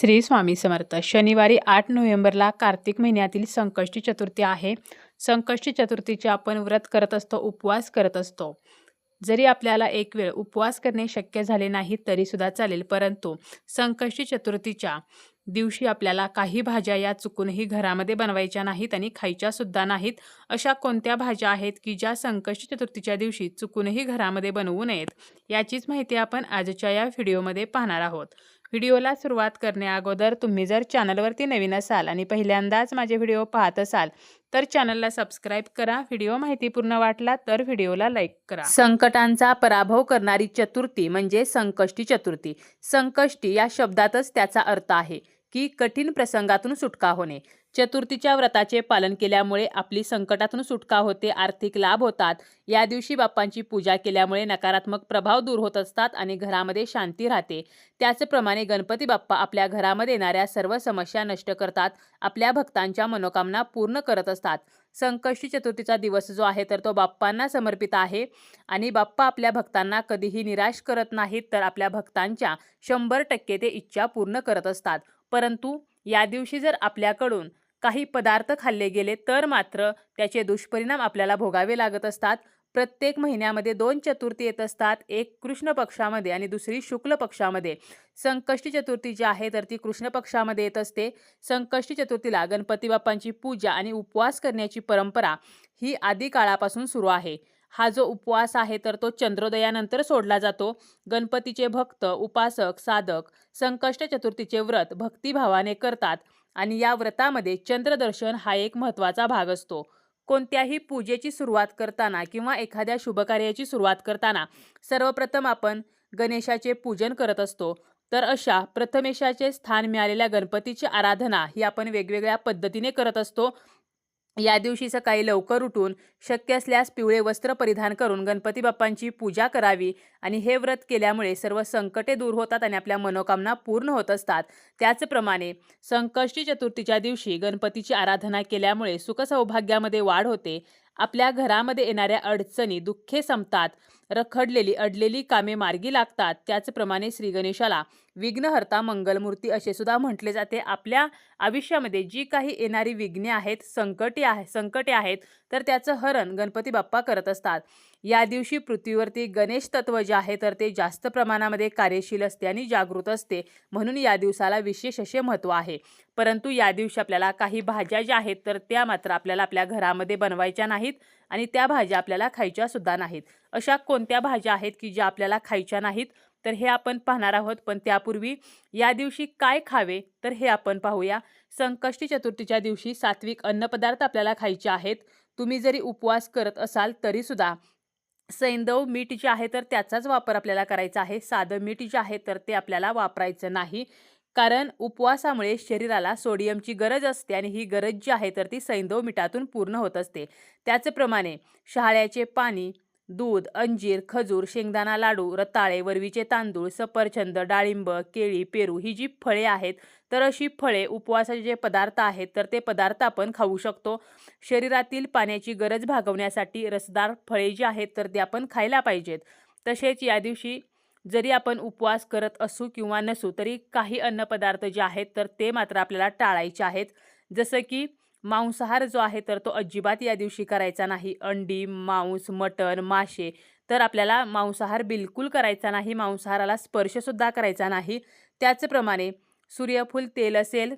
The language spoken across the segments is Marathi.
श्री स्वामी समर्थ. शनिवारी आठ नोव्हेंबरला कार्तिक महिन्यातील संकष्टी चतुर्थी आहे. संकष्टी चतुर्थीचे आपण व्रत करत असतो उपवास करत असतो. जरी आपल्याला एक वेळ उपवास करणे शक्य झाले नाही तरीसुद्धा चालेल. परंतु संकष्टी चतुर्थीच्या दिवशी आपल्याला काही भाज्या या चुकूनही घरामध्ये बनवायच्या नाहीत आणि खायच्या सुद्धा नाहीत. अशा कोणत्या भाज्या आहेत की ज्या संकष्टी चतुर्थीच्या दिवशी चुकूनही घरामध्ये बनवू नयेत? याचीच माहिती आपण आजच्या या व्हिडिओमध्ये पाहणार आहोत. व्हिडिओला सुरुवात करण्याअगोदर तुम्ही जर चॅनलवरती नवीन असाल आणि पहिल्यांदाच माझे व्हिडिओ पाहत असाल तर चॅनलला सबस्क्राईब करा. व्हिडिओ माहितीपूर्ण वाटला तर व्हिडिओला लाईक करा. संकटांचा पराभव करणारी चतुर्थी म्हणजे संकष्टी चतुर्थी. संकष्टी या शब्दातच त्याचा अर्थ आहे. की कठीण प्रसंगातून सुटका होणे. चतुर्थीच्या व्रताचे पालन केल्यामुळे आपली संकटातून सुटका होते आर्थिक लाभ होतात. या दिवशी बाप्पांची पूजा केल्यामुळे नकारात्मक प्रभाव दूर होत असतात आणि घरामध्ये शांती राहते. त्याचप्रमाणे गणपती बाप्पा आपल्या घरामध्ये येणाऱ्या सर्व समस्या नष्ट करतात आपल्या भक्तांच्या मनोकामना पूर्ण करत असतात. संकष्टी चतुर्थीचा दिवस जो आहे तर तो बाप्पांना समर्पित आहे आणि बाप्पा आपल्या भक्तांना कधीही निराश करत नाहीत तर आपल्या भक्तांच्या शंभर टक्के ते इच्छा पूर्ण करत असतात. परंतु या दिवशी जर आपल्याकडून काही पदार्थ खाल्ले गेले तर मात्र त्याचे दुष्परिणाम आपल्याला भोगावे लागत असतात. प्रत्येक महिन्यामध्ये दोन चतुर्थी येत असतात एक कृष्ण पक्षामध्ये आणि दुसरी शुक्ल पक्षामध्ये. संकष्टी चतुर्थी जी आहे तर ती कृष्ण पक्षामध्ये येत असते. संकष्टी चतुर्थीला गणपती बाप्पांची पूजा आणि उपवास करण्याची परंपरा ही आदी काळापासून सुरू आहे. हा जो उपवास आहे तर तो चंद्रोदयानंतर सोडला जातो. गणपतीचे भक्त उपासक साधक संकष्ट चतुर्थीचे व्रत भक्तिभावाने करतात आणि या व्रतामध्ये चंद्रदर्शन हा एक महत्त्वाचा भाग असतो. कोणत्याही पूजेची सुरुवात करताना किंवा एखाद्या शुभकार्याची सुरुवात करताना सर्वप्रथम आपण गणेशाचे पूजन करत असतो. तर अशा प्रथमेशाचे स्थान मिळालेल्या गणपतीची आराधना ही आपण वेगवेगळ्या पद्धतीने करत असतो. या दिवशी सकाळी लवकर उठून शक्य असल्यास पिवळे वस्त्र परिधान करून गणपती बाप्पांची पूजा करावी आणि हे व्रत केल्यामुळे सर्व संकटे दूर होतात आणि आपल्या मनोकामना पूर्ण होत असतात. त्याचप्रमाणे संकष्टी चतुर्थीच्या दिवशी गणपतीची आराधना केल्यामुळे सुखसौभाग्यामध्ये वाढ होते. आपल्या घरामध्ये येणाऱ्या अडचणी दुःखे संपतात. रखडलेली अडलेली कामे मार्गी लागतात. त्याचप्रमाणे श्रीगणेशाला विघ्नहर्ता मंगलमूर्ती असे सुद्धा म्हटले जाते. आपल्या आयुष्यामध्ये जी काही येणारी विघ्ने आहेत संकटे आहे संकटे आहेत तर त्याचं हरण गणपती बाप्पा करत असतात. या दिवशी पृथ्वीवरती गणेश तत्व जे आहे तर ते जास्त प्रमाणामध्ये कार्यशील असते आणि जागृत असते. म्हणून या दिवसाला विशेष असे महत्त्व आहे. परंतु या दिवशी आपल्याला काही भाज्या ज्या आहेत तर त्या मात्र आपल्याला आपल्या घरामध्ये बनवायच्या नाहीत. आणि त्या भाज्या आपल्याला खायच्या सुद्धा नाहीत. अशा कोणत्या भाज्या आहेत की ज्या आपल्याला खायच्या नाहीत? तर हे आपण पाहणार आहोत. पण त्यापूर्वी या दिवशी काय खावे? तर हे आपण पाहूया. संकष्टी चतुर्थीच्या दिवशी सात्विक अन्नपदार्थ आपल्याला खायचे आहेत. तुम्ही जरी उपवास करत असाल तरीसुद्धा सैंदव मीठ जे आहे तर त्याचाच वापर आपल्याला करायचा आहे. साधं मीठ जे आहे तर ते आपल्याला वापरायचं नाही. कारण उपवासामुळे शरीराला सोडियमची गरज असते आणि ही गरज जी आहे तर ती सैंदव मिठातून पूर्ण होत असते. त्याचप्रमाणे शहाळ्याचे पाणी दूध अंजीर खजूर शेंगदाणा लाडू रताळे वरवीचे तांदूळ सफरचंद डाळिंब केळी पेरू ही जी फळे आहेत तर अशी फळे उपवासाचे जे पदार्थ आहेत तर ते पदार्थ आपण खाऊ शकतो. शरीरातील पाण्याची गरज भागवण्यासाठी रसदार फळे जी आहेत तर ते आपण खायला पाहिजेत. तसेच या दिवशी जरी आपण उपवास करत असू किंवा नसू तरी काही अन्नपदार्थ जे आहेत तर ते मात्र आपल्याला टाळायचे आहेत. जसं की मांसाहार जो आहे तर तो अजिबात या दिवशी करायचा नाही. अंडी मांस मटण मासे तर आपल्याला मांसाहार बिलकुल करायचा नाही. मांसाहाराला स्पर्शसुद्धा करायचा नाही. त्याचप्रमाणे सूर्यफूल तेल असेल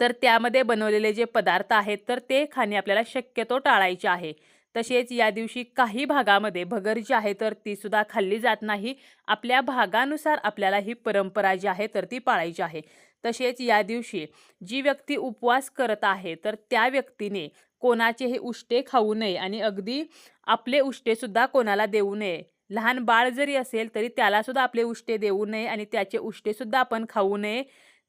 तर त्यामध्ये बनवलेले जे पदार्थ आहेत तर ते खाणे आपल्याला शक्यतो टाळायचे आहे. तसेच या दिवशी काही भागामध्ये भगर जी आहे तर ती सुद्धा खाल्ली जात नाही. आपल्या भागानुसार आपल्याला ही परंपरा जी आहे तर ती पाळायची आहे. तसेच या दिवशी जी व्यक्ती उपवास करत आहे तर त्या व्यक्तीने कोणाचेही उष्टे खाऊ नये आणि अगदी आपले उष्टेसुद्धा कोणाला देऊ नये. लहान बाळ जरी असेल तरी त्यालासुद्धा आपले उष्टे देऊ नये आणि त्याचे उष्टेसुद्धा आपण खाऊ नये.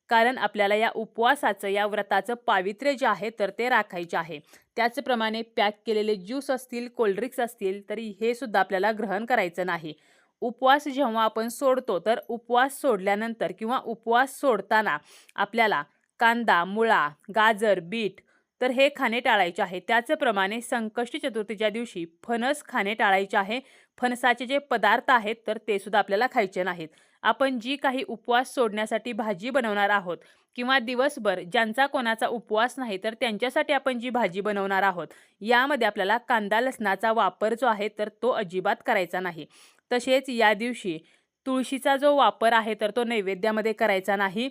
कारण आपल्याला या उपवासाचं या व्रताचं पावित्र्य जे आहे तर ते राखायचे आहे. त्याचप्रमाणे पॅक केलेले ज्यूस असतील कोल्ड्रिंक्स असतील तरी हे सुद्धा आपल्याला ग्रहण करायचं नाही. उपवास जेव्हा आपण सोडतो तर उपवास सोडल्यानंतर किंवा उपवास सोडताना आपल्याला कांदा मुळा गाजर बीट तर हे खाणे टाळायचे आहे. त्याचप्रमाणे संकष्टी चतुर्थीच्या दिवशी फणस खाणे टाळायचे आहे. फणसाचे जे पदार्थ आहेत तर ते सुद्धा आपल्याला खायचे नाहीत. आपण जी काही उपवास सोडण्यासाठी भाजी बनवणार आहोत किंवा दिवसभर ज्यांचा कोणाचा उपवास नाही तर त्यांच्यासाठी आपण जी भाजी बनवणार आहोत यामध्ये आपल्याला कांदा लसणाचा वापर जो आहे तर तो अजिबात करायचा नाही. तसेच या दिवशी तुळशीचा जो वापर आहे तर तो नैवेद्यामध्ये करायचा नाही.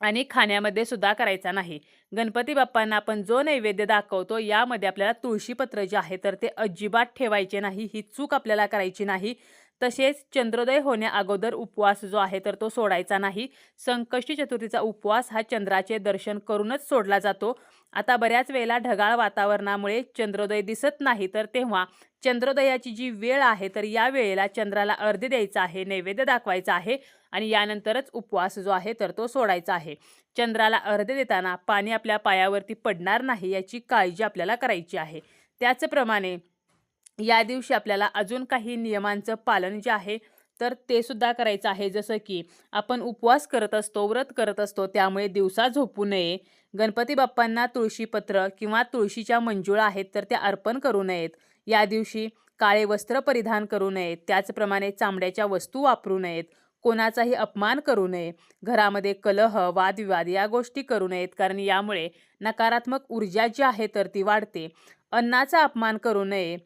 आणि खाण्यामध्ये सुद्धा करायचा नाही. गणपती बाप्पांना आपण जो नैवेद्य दाखवतो यामध्ये आपल्याला तुळशीपत्र जे आहे तर ते अजिबात ठेवायचे नाही. ही चूक आपल्याला करायची नाही. तसेच चंद्रोदय होण्याअगोदर उपवास जो आहे तर तो सोडायचा नाही. संकष्टी चतुर्थीचा उपवास हा चंद्राचे दर्शन करूनच सोडला जातो. आता बऱ्याच वेळेला ढगाळ वातावरणामुळे चंद्रोदय दिसत नाही तर तेव्हा चंद्रोदयाची जी वेळ आहे तर या वेळेला चंद्राला अर्ध द्यायचा आहे नैवेद्य दाखवायचा आहे आणि यानंतरच उपवास जो आहे तर तो सोडायचा आहे. चंद्राला अर्ध देताना पाणी आपल्या पायावरती पडणार नाही याची काळजी आपल्याला करायची आहे. त्याचप्रमाणे या दिवशी आपल्याला अजून काही नियमांचं पालन जे आहे तर ते सुद्धा करायचं आहे. जसं की आपण उपवास करत असतो व्रत करत असतो त्यामुळे दिवसा झोपू नये. गणपती बाप्पांना तुळशीपत्र किंवा तुळशीच्या मंजुळा आहेत तर त्या अर्पण करू नयेत. या दिवशी काळे वस्त्र परिधान करू नयेत. त्याचप्रमाणे चामड्याच्या वस्तू वापरू नयेत. कोणाचाही अपमान करू नये. घरामध्ये कलह वादविवाद या गोष्टी करू नयेत कारण यामुळे नकारात्मक ऊर्जा जी आहे तर ती वाढते. अन्नाचा अपमान करू नये.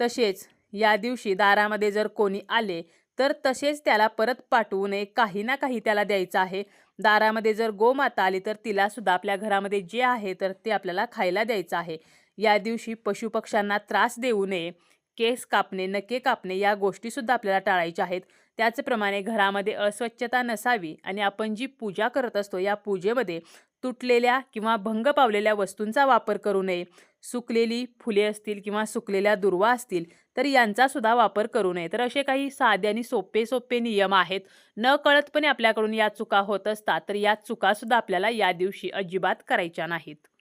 तसेच या दिवशी दारामध्ये जर कोणी आले तर तसेच त्याला परत पाठवू नये. काही ना काही त्याला द्यायचं आहे. दारामध्ये जर गोमाता आली तर तिलासुद्धा आपल्या घरामध्ये जे आहे तर ते आपल्याला खायला द्यायचं आहे. या दिवशी पशुपक्ष्यांना त्रास देऊ नये. केस कापणे नके कापणे या गोष्टीसुद्धा आपल्याला टाळायच्या आहेत. त्याचप्रमाणे घरामध्ये अस्वच्छता नसावी आणि आपण जी पूजा करत असतो या पूजेमध्ये तुटलेल्या किंवा भंग पावलेल्या वस्तूंचा वापर करू नये. सुकलेली फुले असतील किंवा सुकलेल्या दुर्वा असतील तर यांचा सुद्धा वापर करू नये. तर असे काही साधे आणि सोपे सोपे नियम आहेत. न कळतपणे आपल्याकडून या चुका होत असतात तर या चुकासुद्धा आपल्याला या दिवशी अजिबात करायच्या नाहीत.